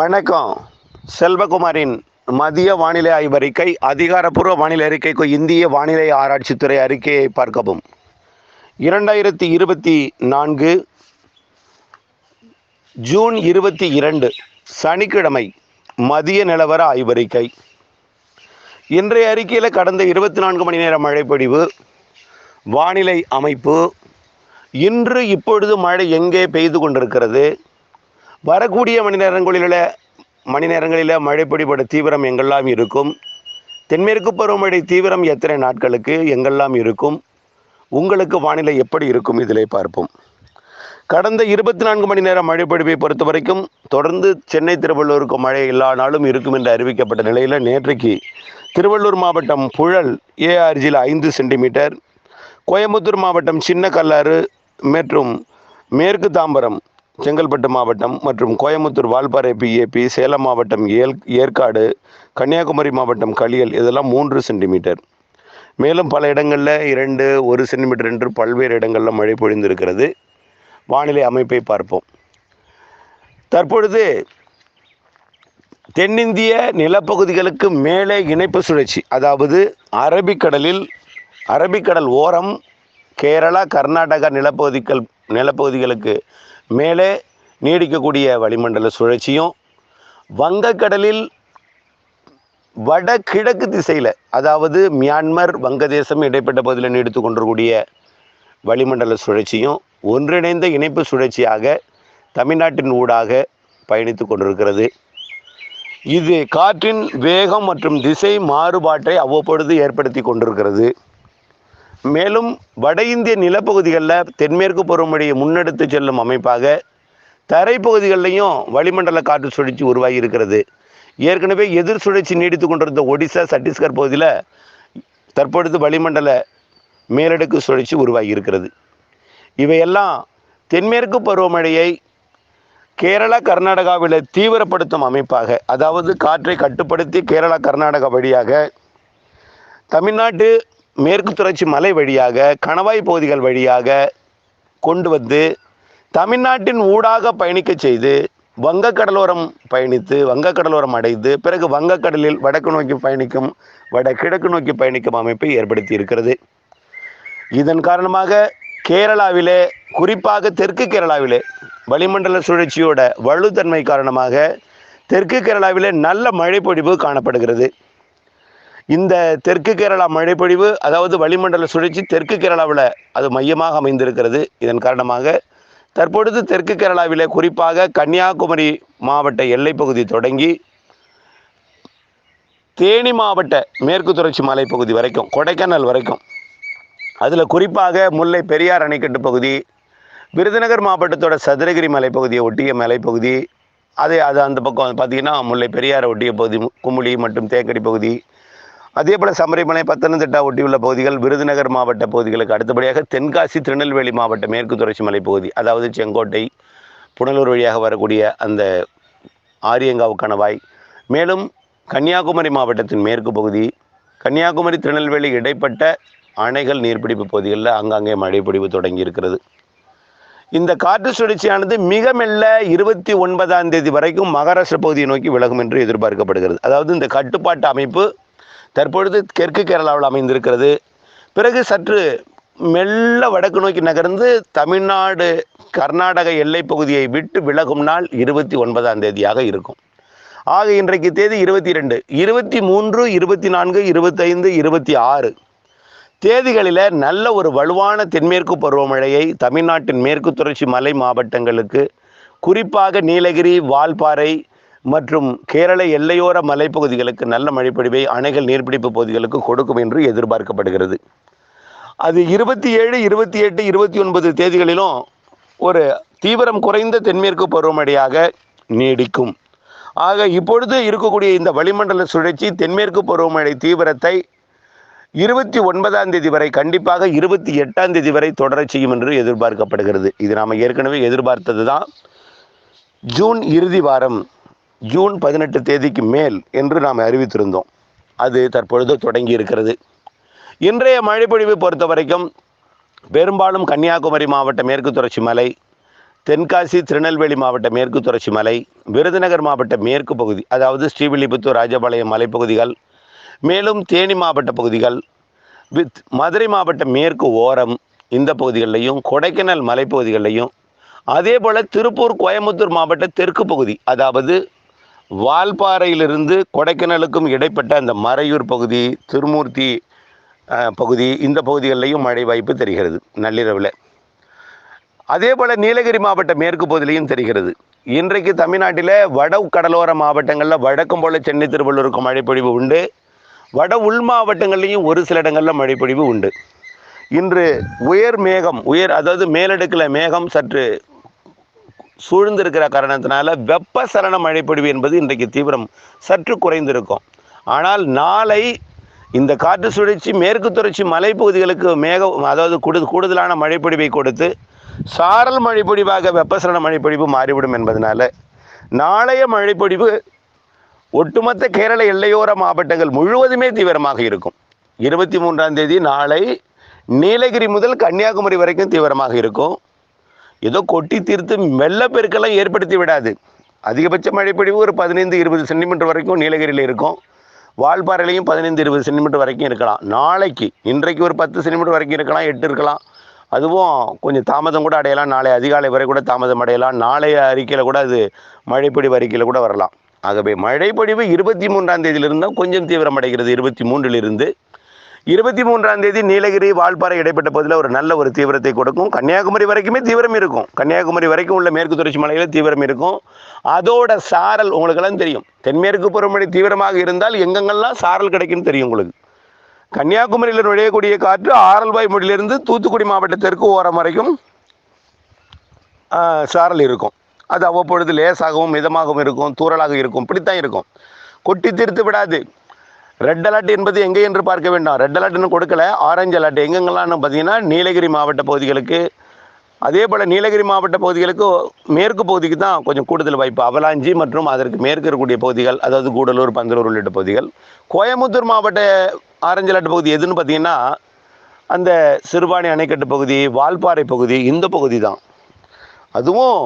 வணக்கம். செல்வகுமாரின் மதிய வானிலை ஆய்வறிக்கை அதிகாரப்பூர்வ வானிலை அறிக்கைக்கு இந்திய வானிலை ஆராய்ச்சித்துறை அறிக்கையை பார்க்கவும். இரண்டாயிரத்தி இருபத்தி நான்கு ஜூன் இருபத்தி இரண்டு சனிக்கிழமை மதிய நிலவர ஆய்வறிக்கை. இன்றைய அறிக்கையில் கடந்த இருபத்தி நான்கு மணி நேர மழைப்பொழிவு வானிலை அமைப்பு இன்று இப்பொழுது மழை எங்கே பெய்து கொண்டிருக்கிறது வரக்கூடிய மணி நேரங்களில் மணி நேரங்களில் மழைப்பொழிவோட தீவிரம் எங்கெல்லாம் இருக்கும்? தென்மேற்கு பருவமழை தீவிரம் எத்தனை நாட்களுக்கு எங்கெல்லாம் இருக்கும்? உங்களுக்கு வானிலை எப்படி இருக்கும்? இதிலே பார்ப்போம். கடந்த இருபத்தி நான்கு மணி நேரம் மழைப்பொழிவை பொறுத்த வரைக்கும் தொடர்ந்து சென்னை திருவள்ளூருக்கு மழை எல்லா நாளும் இருக்கும் என்று அறிவிக்கப்பட்ட நிலையில் நேற்றைக்கு திருவள்ளூர் மாவட்டம் புழல் ஏஆர்ஜியில் ஐந்து சென்டிமீட்டர் கோயம்புத்தூர் மாவட்டம் சின்ன கல்லாறு மற்றும் மேற்கு தாம்பரம் செங்கல்பட்டு மாவட்டம் மற்றும் கோயம்புத்தூர் வால்பாறை பிஏபி சேலம் மாவட்டம் ஏல் ஏற்காடு கன்னியாகுமரி மாவட்டம் களியல் இதெல்லாம் மூன்று சென்டிமீட்டர். மேலும் பல இடங்களில் இரண்டு ஒரு சென்டிமீட்டர் என்று பல்வேறு இடங்களில் மழை பொழிந்திருக்கிறது. வானிலை அமைப்பை பார்ப்போம். தற்பொழுது தென்னிந்திய நிலப்பகுதிகளுக்கு மேலே இணைப்பு சுழற்சி அதாவது அரபிக்கடலில் அரபிக்கடல் ஓரம் கேரளா கர்நாடகா நிலப்பகுதிகள் நிலப்பகுதிகளுக்கு மேலே நீடிக்கக்கூடிய வளிமண்டல சுழற்சியும் வங்கக்கடலில் வடகிழக்கு திசையில் அதாவது மியான்மர் வங்கதேசம் இடைப்பட்ட பகுதியில் நீடித்து கொண்டிருக்கூடிய வளிமண்டல சுழற்சியும் ஒன்றிணைந்த இணைப்பு சுழற்சியாக தமிழ்நாட்டின் ஊடாக பயணித்து கொண்டிருக்கிறது. இது காற்றின் வேகம் மற்றும் திசை மாறுபாட்டை அவ்வப்பொழுது ஏற்படுத்தி கொண்டிருக்கிறது. மேலும் வட இந்திய நிலப்பகுதிகளில் தென்மேற்கு பருவமழையை முன்னெடுத்து செல்லும் அமைப்பாக தரைப்பகுதிகளிலையும் வளிமண்டல காற்று சுழற்சி உருவாகி இருக்கிறது ஏற்கனவே எதிர் சுழற்சி நீடித்து கொண்டிருந்த ஒடிசா சத்தீஸ்கர் பகுதியில் தற்பொழுது வளிமண்டல மேலடுக்கு சுழற்சி உருவாகி இருக்கிறது இவையெல்லாம் தென்மேற்கு பருவமழையை கேரளா கர்நாடகாவில் தீவிரப்படுத்தும் அமைப்பாக அதாவது காற்றை கட்டுப்படுத்தி கேரளா கர்நாடகா வழியாக தமிழ்நாட்டு மேற்கு தொடர்ச்சி மலை வழியாக கணவாய் பகுதிகள் வழியாக கொண்டு வந்து தமிழ்நாட்டின் ஊடாக பயணிக்க செய்து வங்கக்கடலோரம் பயணித்து வங்கக்கடலோரம் அடைந்து பிறகு வங்கக்கடலில் வடக்கு நோக்கி பயணிக்கும் வடகிழக்கு நோக்கி பயணிக்கும் அமைப்பை ஏற்படுத்தி இருக்கிறது இதன் காரணமாக கேரளாவிலே குறிப்பாக தெற்கு கேரளாவிலே வளிமண்டல சுழற்சியோட வலுத்தன்மை காரணமாக தெற்கு கேரளாவிலே நல்ல மழைப்பொழிவு காணப்படுகிறது. இந்த தெற்கு கேரளா மழைப்பொழிவு அதாவது வளிமண்டல சுழற்சி தெற்கு கேரளாவில் அது மையமாக அமைந்திருக்கிறது. இதன் காரணமாக தற்பொழுது தெற்கு கேரளாவிலே குறிப்பாக கன்னியாகுமரி மாவட்ட எல்லைப்பகுதி தொடங்கி தேனி மாவட்ட மேற்கு தொடர்ச்சி மலைப்பகுதி வரைக்கும் கொடைக்கானல் வரைக்கும். அதில் குறிப்பாக முல்லை பெரியார் அணைக்கட்டு பகுதி விருதுநகர் மாவட்டத்தோட சதுரகிரி மலைப்பகுதியை ஒட்டிய மலைப்பகுதி அதே அது அந்த பக்கம் பார்த்தீங்கன்னா முல்லை பெரியாரை ஒட்டிய பகுதி குமுளி மற்றும் தேக்கடி பகுதி அதே போல் சமரிமலை பத்தனந்திட்டா ஒட்டியுள்ள பகுதிகள் விருதுநகர் மாவட்ட பகுதிகளுக்கு அடுத்தபடியாக தென்காசி திருநெல்வேலி மாவட்ட மேற்கு தொடர்ச்சி பகுதி அதாவது செங்கோட்டை புனலூர் வழியாக வரக்கூடிய அந்த ஆரியங்காவு கணவாய் மேலும் கன்னியாகுமரி மாவட்டத்தின் மேற்கு பகுதி கன்னியாகுமரி திருநெல்வேலி இடைப்பட்ட அணைகள் நீர்பிடிப்பு பகுதிகளில் அங்கங்கே மழைப்பொழிவு தொடங்கி இருக்கிறது இந்த காற்று சுழற்சியானது மிக மெல்ல இருபத்தி ஒன்பதாம் தேதி வரைக்கும் மகாராஷ்டிர பகுதியை நோக்கி விலகும் என்று எதிர்பார்க்கப்படுகிறது. அதாவது இந்த கட்டுப்பாட்டு அமைப்பு தற்பொழுது தெற்கு கேரளாவில் அமைந்திருக்கிறது. பிறகு சற்று மெல்ல வடக்கு நோக்கி நகர்ந்து தமிழ்நாடு கர்நாடக எல்லைப் பகுதியை விட்டு விலகும் நாள் இருபத்தி ஒன்பதாம் தேதியாக இருக்கும். ஆக இன்றைக்கு தேதி இருபத்தி ரெண்டு இருபத்தி மூன்று இருபத்தி நான்கு இருபத்தைந்து இருபத்தி ஆறு தேதிகளில் நல்ல ஒரு வலுவான தென்மேற்கு பருவமழையை தமிழ்நாட்டின் மேற்கு தொடர்ச்சி மலை மாவட்டங்களுக்கு குறிப்பாக நீலகிரி வால்பாறை மற்றும் கேரள எல்லையோர மலைப்பகுதிகளுக்கு நல்ல மழைப்பொழிவை அணைகள் நீர்பிடிப்பு பகுதிகளுக்கு கொடுக்கும் என்று எதிர்பார்க்கப்படுகிறது. அது இருபத்தி ஏழு இருபத்தி எட்டு இருபத்தி ஒன்பது தேதிகளிலும் ஒரு தீவிரம் குறைந்த தென்மேற்கு பருவமழையாக நீடிக்கும். ஆக இப்பொழுது இருக்கக்கூடிய இந்த வளிமண்டல சுழற்சி தென்மேற்கு பருவமழை தீவிரத்தை இருபத்தி ஒன்பதாம் தேதி வரை கண்டிப்பாக இருபத்தி எட்டாம் தேதி வரை தொடரச் செய்யும் என்று எதிர்பார்க்கப்படுகிறது. இது நாம் ஏற்கனவே எதிர்பார்த்தது தான் ஜூன் இறுதி வாரம் ஜூன் பதினெட்டு தேதிக்கு மேல் என்று நாம் அறிவித்திருந்தோம். அது தற்பொழுது தொடங்கி இருக்கிறது. இன்றைய மழைப்பொழிவை பொறுத்த வரைக்கும் பெரும்பாலும் கன்னியாகுமரி மாவட்ட மேற்கு தொடர்ச்சி மலை தென்காசி திருநெல்வேலி மாவட்ட மேற்கு தொடர்ச்சி மலை விருதுநகர் மாவட்ட மேற்கு பகுதி அதாவது ஸ்ரீவில்லிபுத்தூர் ராஜபாளையம் மலைப்பகுதிகள் மேலும் தேனி மாவட்ட பகுதிகள் வித் மதுரை மாவட்ட மேற்கு ஓரம் இந்த பகுதிகளிலையும் கொடைக்கானல் மலைப்பகுதிகளிலையும் அதே போல் திருப்பூர் கோயம்புத்தூர் மாவட்ட தெற்கு பகுதி அதாவது வால்பாறையிலிருந்து கொடைக்கானலுக்கும் இடைப்பட்ட அந்த மறையூர் பகுதி திருமூர்த்தி பகுதி இந்த பகுதிகளிலையும் மழை வாய்ப்பு தெரிகிறது நள்ளிரவில். அதே போல் நீலகிரி மாவட்ட மேற்கு பகுதியிலையும் தெரிகிறது. இன்றைக்கு தமிழ்நாட்டில் வட கடலோர மாவட்டங்களில் வழக்கம் போல் சென்னை திருவள்ளூருக்கு மழைப்பொழிவு உண்டு. வட உள் மாவட்டங்கள்லேயும் ஒரு சில இடங்களில் மழைப்பொழிவு உண்டு. இன்று உயர் மேகம் உயர் அதாவது மேலடுக்கில் மேகம் சற்று சூழ்ந்திருக்கிற காரணத்தினால வெப்பசலன மழைப்பொழிவு என்பது இன்றைக்கு தீவிரம் சற்று குறைந்திருக்கும். ஆனால் நாளை இந்த காற்று சுழற்சி மேற்கு தொடர்ச்சி மலைப்பகுதிகளுக்கு மேகம் அதாவது கூடு கூடுதலான மழைப்பொழிவை கொடுத்து சாரல் மழைப்பொழிவாக வெப்பசலன மழைப்பொழிவு மாறிவிடும் என்பதனால நாளைய மழைப்பொழிவு ஒட்டுமொத்த கேரள எல்லையோர மாவட்டங்கள் முழுவதுமே தீவிரமாக இருக்கும். இருபத்தி மூன்றாம் தேதி நாளை நீலகிரி முதல் கன்னியாகுமரி வரைக்கும் தீவிரமாக இருக்கும். ஏதோ கொட்டி தீர்த்து வெள்ளப்பெருக்கெல்லாம் ஏற்படுத்தி விடாது. அதிகபட்ச மழைப்பொழிவு ஒரு பதினைந்து இருபது சென்டிமீட்டர் வரைக்கும் நீலகிரியில் இருக்கும். வால்பாறையிலையும் பதினைந்து இருபது சென்டிமீட்டர் வரைக்கும் இருக்கலாம். நாளைக்கு இன்றைக்கு ஒரு பத்து சென்டிமீட்டர் வரைக்கும் இருக்கலாம் எட்டு இருக்கலாம். அதுவும் கொஞ்சம் தாமதம் கூட அடையலாம். நாளை அதிகாலை வரை கூட தாமதம் அடையலாம். நாளைய அறிக்கையில் கூட அது மழைப்பொழிவு அறிக்கையில் கூட வரலாம். ஆகவே மழைப்பொழிவு இருபத்தி மூன்றாம் தேதியிலிருந்து தான் கொஞ்சம் தீவிரமடைகிறது. இருபத்தி மூன்றிலிருந்து இருபத்தி மூன்றாம் தேதி நீலகிரி வால்பாறை இடைப்பட்ட பகுதியில் ஒரு நல்ல ஒரு தீவிரத்தை கொடுக்கும். கன்னியாகுமரி வரைக்குமே தீவிரம் இருக்கும். கன்னியாகுமரி வரைக்கும் உள்ள மேற்கு தொடர்ச்சி மலையில் தீவிரம் இருக்கும். அதோட சாரல் உங்களுக்கெல்லாம் தெரியும். தென்மேற்கு பருவமழை தீவிரமாக இருந்தால் எங்கெங்கெல்லாம் சாரல் கிடைக்குன்னு தெரியும் உங்களுக்கு. கன்னியாகுமரியில் நுழையக்கூடிய காற்று ஆரல்வாய் மொழியிலிருந்து தூத்துக்குடி மாவட்டத்திற்கு ஓரம் வரைக்கும் சாரல் இருக்கும். அது அவ்வப்பொழுது லேசாகவும் மிதமாகவும் இருக்கும் தூறலாக இருக்கும். இப்படித்தான் இருக்கும். கொட்டி தீர்த்து விடாது. ரெட் அலர்ட் என்பது எங்கே என்று பார்க்க வேண்டாம். ரெட் அலர்ட் இன்னும் கொடுக்கல. ஆரஞ்சு அலர்ட் எங்கெங்கெல்லாம் பார்த்தீங்கன்னா நீலகிரி மாவட்ட பகுதிகளுக்கு அதே போல் நீலகிரி மாவட்ட பகுதிகளுக்கு மேற்கு பகுதிக்கு தான் கொஞ்சம் கூடுதல் வாய்ப்பு. அவலாஞ்சி மற்றும் அதற்கு மேற்கு இருக்கக்கூடிய பகுதிகள் அதாவது கூடலூர் பந்தலூர் உள்ளிட்ட பகுதிகள். கோயம்புத்தூர் மாவட்ட ஆரஞ்சு அலர்ட் பகுதி எதுன்னு பார்த்தீங்கன்னா அந்த சிறுபாணி அணைக்கட்டு பகுதி வால்பாறை பகுதி இந்த பகுதி தான். அதுவும்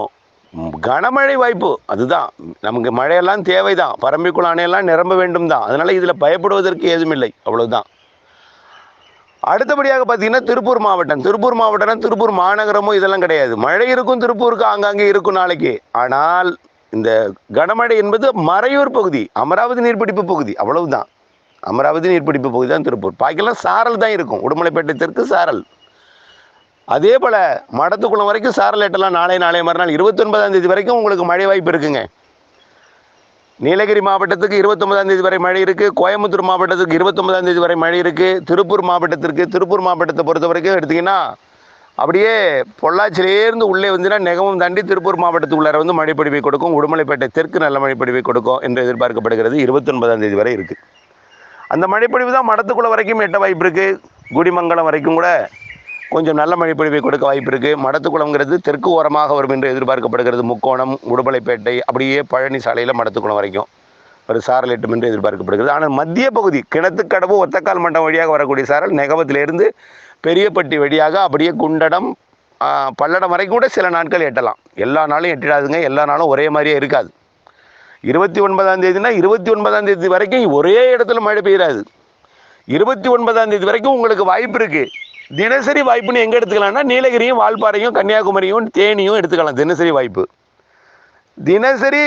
கனமழை வாய்ப்பு. அதுதான். நமக்கு மழையெல்லாம் தேவைதான். பரம்பிக்குள் அணையெல்லாம் நிரம்ப வேண்டும் தான் அதனால் இதில் பயப்படுவதற்கு ஏதுமில்லை. அவ்வளோதான் அடுத்தபடியாக பார்த்தீங்கன்னா திருப்பூர் மாவட்டம். திருப்பூர் மாவட்டம்னா திருப்பூர் மாநகரமோ இதெல்லாம் கிடையாது. மழை இருக்கும் திருப்பூருக்கு ஆங்காங்கே இருக்கும் நாளைக்கு. ஆனால் இந்த கனமழை என்பது மறையூர் பகுதி. அமராவதி நீர்பிடிப்பு பகுதி. அவ்வளவுதான். அமராவதி நீர்பிடிப்பு பகுதி தான் திருப்பூர். பாக்கெல்லாம் சாரல் தான் இருக்கும். உடுமலைப்பேட்டை தெற்கு சாரல். அதே போல் மடத்துக்குளம் வரைக்கும் சாரலேட்டெல்லாம் நாளை நாளை மறுநாள் இருபத்தொன்பதாம் தேதி வரைக்கும் உங்களுக்கு மழை வாய்ப்பு இருக்குங்க. நீலகிரி மாவட்டத்துக்கு இருபத்தொன்பதாம் தேதி வரை மழை இருக்குது கோயம்புத்தூர் மாவட்டத்துக்கு இருபத்தொன்பதாம் தேதி வரை மழை இருக்குது திருப்பூர் மாவட்டத்திற்கு திருப்பூர் மாவட்டத்தை பொறுத்த வரைக்கும் எடுத்திங்கன்னா அப்படியே பொள்ளாச்சியிலேருந்து உள்ளே வந்துன்னா நெகமும் தாண்டி திருப்பூர் மாவட்டத்துக்குள்ளார வந்து மழைப்பொழிவை கொடுக்கும் உடுமலைப்பேட்டை தெற்கு நல்ல மழைப்பொழிவை கொடுக்கும் என்று எதிர்பார்க்கப்படுகிறது இருபத்தொன்பதாம் தேதி வரை இருக்குது அந்த மழைப்பொழிவு தான் மடத்துக்குள்ளே வரைக்கும் எட்ட வாய்ப்பு இருக்குது குடிமங்கலம் வரைக்கும் கூட கொஞ்சம் நல்ல மழைப்பொழிவை கொடுக்க வாய்ப்பு இருக்குது மடத்துக்குளம்ங்கிறது தெற்கு ஓரமாக வரும் என்று எதிர்பார்க்கப்படுகிறது. முக்கோணம் உடுமலைப்பேட்டை அப்படியே பழனி சாலையில் மடத்துக்குளம் வரைக்கும். ஒரு சாரல் எட்டும் என்று எதிர்பார்க்கப்படுகிறது. ஆனால் மத்திய பகுதி கிணத்துக்கடவு ஒத்தக்கால் மண்டம் வழியாக வரக்கூடிய சாரல் நெகவத்திலிருந்து பெரியப்பட்டி வழியாக அப்படியே குண்டடம் பல்லடம் வரைக்கும் கூட சில நாட்கள் எட்டலாம். எல்லா நாளும் எட்டிடாதுங்க. எல்லா நாளும் ஒரே மாதிரியே இருக்காது. இருபத்தி ஒன்பதாம் தேதினா இருபத்தி ஒன்பதாம் தேதி வரைக்கும் ஒரே இடத்துல மழை பெய்யாது இருபத்தி ஒன்பதாம் தேதி வரைக்கும் உங்களுக்கு வாய்ப்பு இருக்குது தினசரி வாய்ப்புன்னு எங்கே எடுத்துக்கலாம்னா நீலகிரியும் வால்பாறையும் கன்னியாகுமரியும் தேனியும் எடுத்துக்கலாம். தினசரி வாய்ப்பு. தினசரி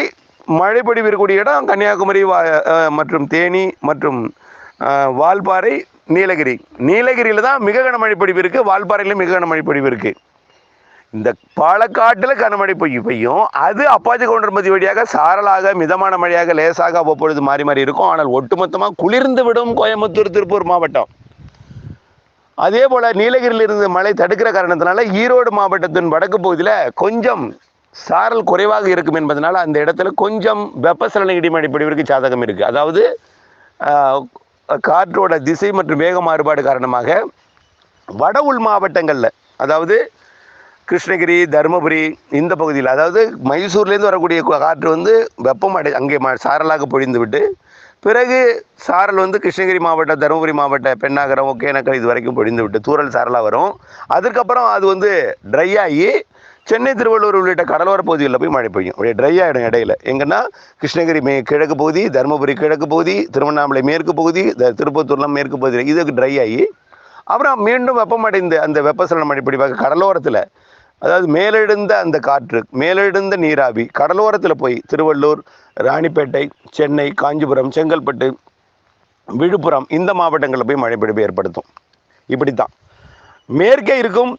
மழை பொழிவு இருக்கக்கூடிய இடம் கன்னியாகுமரி வா மற்றும் தேனி மற்றும் வால்பாறை நீலகிரி. நீலகிரியில் தான் மிக கனமழை பொழிவு இருக்குது வால்பாறையிலும் மிக கனமழை பொழிவு இருக்குது இந்த பாலக்காட்டில் கனமழை பொய்யும் பெய்யும். அது அப்பாச்சி கவுண்டர்மதி வழியாக சாரலாக மிதமான மழையாக லேசாக அவ்வப்பொழுது மாறி மாறி இருக்கும். ஆனால் ஒட்டுமொத்தமாக குளிர்ந்து விடும் கோயம்புத்தூர் திருப்பூர் மாவட்டம். அதே போல் நீலகிரியிலிருந்து மழை தடுக்கிற காரணத்தினால ஈரோடு மாவட்டத்தின் வடக்கு பகுதியில் கொஞ்சம் சாரல் குறைவாக இருக்கும் என்பதனால் அந்த இடத்துல கொஞ்சம் வெப்பசலன இடிமடி பிடிவிற்கு சாதகம் இருக்குது அதாவது காற்றோட திசை மற்றும் வேக மாறுபாடு காரணமாக வட உள் மாவட்டங்களில் அதாவது கிருஷ்ணகிரி தருமபுரி இந்த பகுதியில் அதாவது மைசூர்லேருந்து வரக்கூடிய காற்று வந்து வெப்பம் அடை அங்கே ம சாரலாக பொழிந்து விட்டு பிறகு சாரல் வந்து கிருஷ்ணகிரி மாவட்டம் தருமபுரி மாவட்ட பெண்ணாகரம் ஒகேனக்கல் இது வரைக்கும் பொழிந்து விட்டு தூரல் சாரலாக வரும். அதுக்கப்புறம் அது வந்து ட்ரை ஆகி சென்னை திருவள்ளூர் உள்ளிட்ட கடலோர பகுதிகளில் போய் மழை பெய்யும். அப்படியே ட்ரை ஆகிடும் இடையில. எங்கன்னா கிருஷ்ணகிரி மே கிழக்கு பகுதி தருமபுரி கிழக்கு பகுதி திருவண்ணாமலை மேற்கு பகுதி த- திருப்பத்தூர்லாம் மேற்கு பகுதி இதுக்கு ட்ரை ஆகி அப்புறம் மீண்டும் வெப்பமடைந்து அந்த வெப்பசலன மழை பிடிப்பாக கடலோரத்தில் அதாவது மேலெழுந்த அந்த காற்று மேலெழுந்த நீராவி கடலோரத்தில் போய் திருவள்ளூர் ராணிப்பேட்டை சென்னை காஞ்சிபுரம் செங்கல்பட்டு விழுப்புரம் இந்த மாவட்டங்களில் போய் மழை ஏற்படுத்தும் ஏற்படுத்தும். இப்படித்தான். மேற்கே இருக்கும்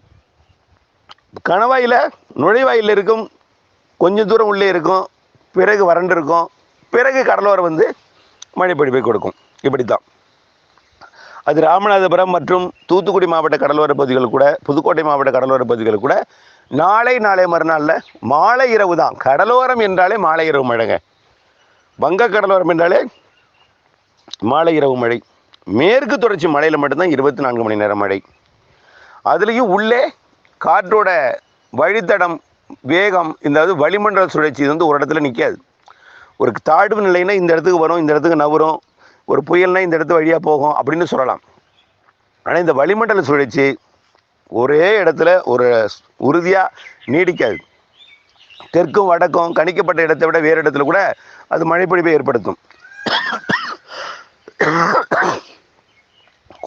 கணவாயில் நுழைவாயில் இருக்கும் கொஞ்சம் தூரம் உள்ளே இருக்கும் பிறகு வறண்டு இருக்கும் பிறகு கடலோரம் வந்து மழைப்பிடிப்பை கொடுக்கும். இப்படித்தான். அது ராமநாதபுரம் மற்றும் தூத்துக்குடி மாவட்ட கடலோர பகுதிகள் கூட புதுக்கோட்டை மாவட்ட கடலோர பகுதிகள் கூட நாளை நாளை மறுநாளில் மாலை இரவு தான். கடலோரம் என்றாலே மாலை இரவு மழைங்க. வங்க கடலோரம் என்றாலே மாலை இரவு மழை. மேற்கு தொடர்ச்சி மலையில் மட்டும்தான் இருபத்தி நான்கு மணி நேரம் மழை. அதுலேயும் உள்ளே காற்றோட வழித்தடம் வேகம் இந்த வளிமண்டல சுழற்சி இது வந்து ஒரு இடத்துல நிற்காது ஒரு தாழ்வு நிலைன்னா இந்த இடத்துக்கு வரும் இந்த இடத்துக்கு நவரும் ஒரு புயல்னால் இந்த இடத்து வழியாக போகும் அப்படின்னு சொல்லலாம். ஆனால் இந்த வளிமண்டல சுழற்சி ஒரே இடத்துல ஒரு உறுதியாக நீடிக்காது. தெற்கும் வடக்கும் கணிக்கப்பட்ட இடத்தை விட வேறு இடத்துல கூட அது மழைப்பொழிவை ஏற்படுத்தும்.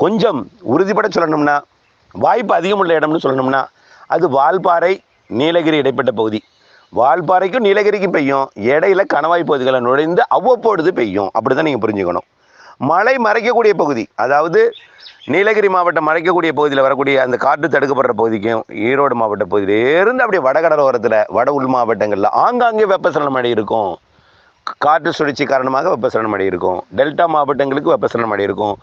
கொஞ்சம் உறுதிப்பட சொல்லணும்னா வாய்ப்பு அதிகமுள்ள இடம்னு சொல்லணும்னா அது வால்பாறை நீலகிரி இடைப்பட்ட பகுதி. வால்பாறைக்கும் நீலகிரிக்கும் பெய்யும். இடையில கணவாய் பகுதிகளை நுழைந்து அவ்வப்பொழுது பெய்யும். அப்படி தான் நீங்கள் புரிஞ்சுக்கணும். மழை மறைக்கக்கூடிய பகுதி அதாவது நீலகிரி மாவட்டம் மறைக்கக்கூடிய பகுதியில் வரக்கூடிய அந்த காற்று தடுக்கப்படுற பகுதிக்கும் ஈரோடு மாவட்ட பகுதியிலேருந்து அப்படியே வடகடலோரத்தில் வட உள் மாவட்டங்களில் ஆங்காங்கே வெப்பசலன மழை இருக்கும். காற்று சுழற்சி காரணமாக வெப்பசலன மழை இருக்கும். டெல்டா மாவட்டங்களுக்கு வெப்பசலன மழை இருக்கும்.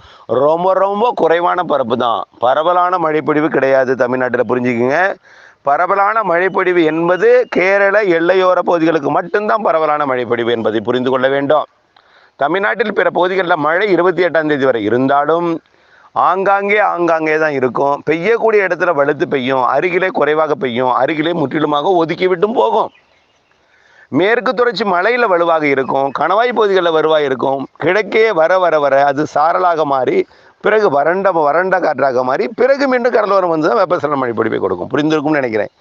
ரொம்ப ரொம்ப குறைவான பரப்பு தான். பரவலான மழைப்பொழிவு கிடையாது தமிழ்நாட்டில் புரிஞ்சுக்கிங்க. பரவலான மழைப்பொழிவு என்பது கேரள எல்லையோர பகுதிகளுக்கு மட்டும்தான் பரவலான மழைப்பொழிவு என்பதை புரிந்து கொள்ள வேண்டும். தமிழ்நாட்டில் பிற பகுதிகளில் மழை இருபத்தி எட்டாம் தேதி வரை இருந்தாலும் ஆங்காங்கே ஆங்காங்கே தான் இருக்கும். பெய்யக்கூடிய இடத்துல வலுத்து பெய்யும். அருகிலே குறைவாக பெய்யும். அருகிலே முற்றிலுமாக ஒதுக்கி விட்டும் போகும். மேற்கு தொடர்ச்சி மலையில் வலுவாக இருக்கும். கணவாய் பகுதிகளில் வலுவாக இருக்கும். கிழக்கே வர வர வர அது சாரலாக மாறி பிறகு வறண்ட வறண்ட காற்றாக மாறி பிறகு மீண்டும் கடலோரம் வந்து தான் வெப்பசலன மழை பொழிவை கொடுக்கும். புரிந்திருக்கும்னு நினைக்கிறேன்.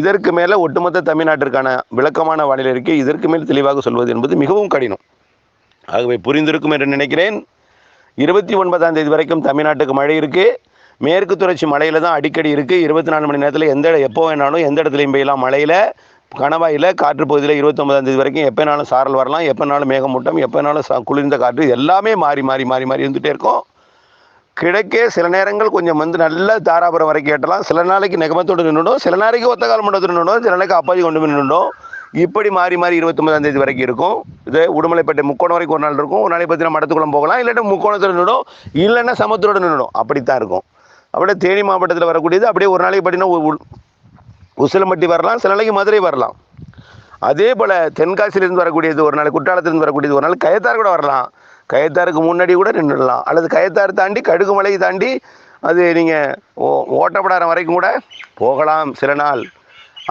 இதற்கு மேலே ஒட்டுமொத்த தமிழ்நாட்டிற்கான விளக்கமான வானிலை இருக்கை. இதற்கு மேல் தெளிவாக சொல்வது என்பது மிகவும் கடினம். ஆகவே புரிந்திருக்கும் என்று நினைக்கிறேன். இருபத்தி ஒன்பதாம் தேதி வரைக்கும் தமிழ்நாட்டுக்கு மழை இருக்குது மேற்கு தொடர்ச்சி மலையில் தான் அடிக்கடி இருக்குது இருபத்தி நாலு மணி நேரத்தில் எந்த எப்போ வேணாலும் எந்த இடத்துலையும் பெய்யலாம் மழையில். கணவாயில் காற்று பகுதியில் இருபத்தொன்பதாம் தேதி வரைக்கும் எப்போ வேணாலும் சாரல் வரலாம். எப்போனாலும் மேகமூட்டம் எப்போனாலும் ச சா- குளிர்ந்த காற்று எல்லாமே மாறி மாறி மாறி மாறி இருந்துகிட்டே இருக்கும். கிழக்கே சில நேரங்கள் கொஞ்சம் வந்து நல்ல தாராபுரம் வரைக்கும் ஏட்டலாம் சில நாளைக்கு நெகமத்தோடு நின்றுடும் சில நாளைக்கு ஒத்த காலம் மண்டலத்தோடு நின்றுடும் சில நாளைக்கு அப்பாஜி கொண்டு போய் நின்றுடும் இப்படி மாறி மாறி இருபத்தொன்பதாம் தேதி வரைக்கும் இருக்கும். இது உடுமலைப்பேட்டை முக்கோணம் வரைக்கும் ஒரு நாள் இருக்கும். ஒரு நாளைக்கு பார்த்தீங்கன்னா மடத்துக்குளம் போகலாம். இல்லாட்டி முக்கோணத்தில் நின்றுடும் இல்லைன்னா சமத்தோடு நின்றுடும் அப்படித்தான் இருக்கும். அப்படியே தேனி மாவட்டத்தில் வரக்கூடியது. அப்படியே ஒரு நாளைக்கு பார்த்தீங்கன்னா உ- உசிலம்பட்டி வரலாம். சில நாளைக்கு மதுரை வரலாம். அதே போல் தென்காசியிலிருந்து வரக்கூடியது ஒரு நாள் குற்றாலத்திலிருந்து வரக்கூடியது ஒரு நாள் கயத்தார் கூட வரலாம். கயத்தாருக்கு முன்னாடி கூட நின்றுடலாம் அல்லது கயத்தார் தாண்டி கடுகுமலை தாண்டி அது நீங்கள் ஓ ஓட்டப்படாரம் வரைக்கும் கூட போகலாம். சில நாள்.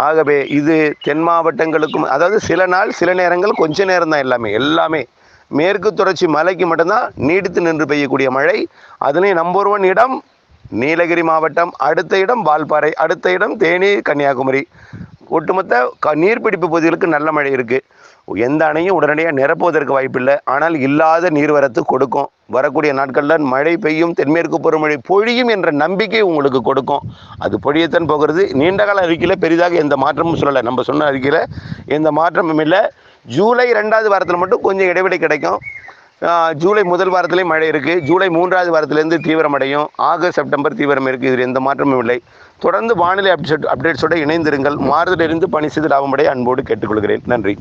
ஆகவே இது தென் மாவட்டங்களுக்கும் அதாவது சில நாள் சில நேரங்கள் கொஞ்ச நேரம் தான் எல்லாமே எல்லாமே. மேற்கு தொடர்ச்சி மலைக்கு மட்டும்தான் நீடித்து நின்று பெய்யக்கூடிய மழை. அதனை நம்பர் ஒன் இடம் நீலகிரி மாவட்டம் அடுத்த இடம் வால்பாறை அடுத்த இடம் தேனி கன்னியாகுமரி. ஒட்டுமொத்த க நீர்பிடிப்பு பகுதிகளுக்கு நல்ல மழை இருக்குது எந்த அணையும் உடனடியாக நிரப்புவதற்கு வாய்ப்பில்லை. ஆனால் இல்லாத நீர்வரத்து கொடுக்கும். வரக்கூடிய நாட்களில் மழை பெய்யும் தென்மேற்கு பருவமழை பொழியும் என்ற நம்பிக்கை உங்களுக்கு கொடுக்கும். அது பொழியத்தான் போகிறது. நீண்டகால அறிக்கையில் பெரிதாக எந்த மாற்றமும் சொல்லலை. நம்ம சொன்ன அறிக்கையில் எந்த மாற்றமும் இல்லை. ஜூலை ரெண்டாவது வாரத்தில் மட்டும் கொஞ்சம் இடைவெளி கிடைக்கும். ஜூலை முதல் வாரத்திலே மழை இருக்குது ஜூலை மூன்றாவது வாரத்திலேருந்து தீவிரமடையும் ஆகஸ்ட் செப்டம்பர் தீவிரம் இருக்குது இதில் எந்த மாற்றமும் இல்லை. தொடர்ந்து வானிலை அப்டேட் அப்டேட்ஸோடு இணைந்திருங்கள். மாறுதலிருந்து பணி செய்து லாபமடைய அன்போடு கேட்டுக்கொள்கிறேன். நன்றி.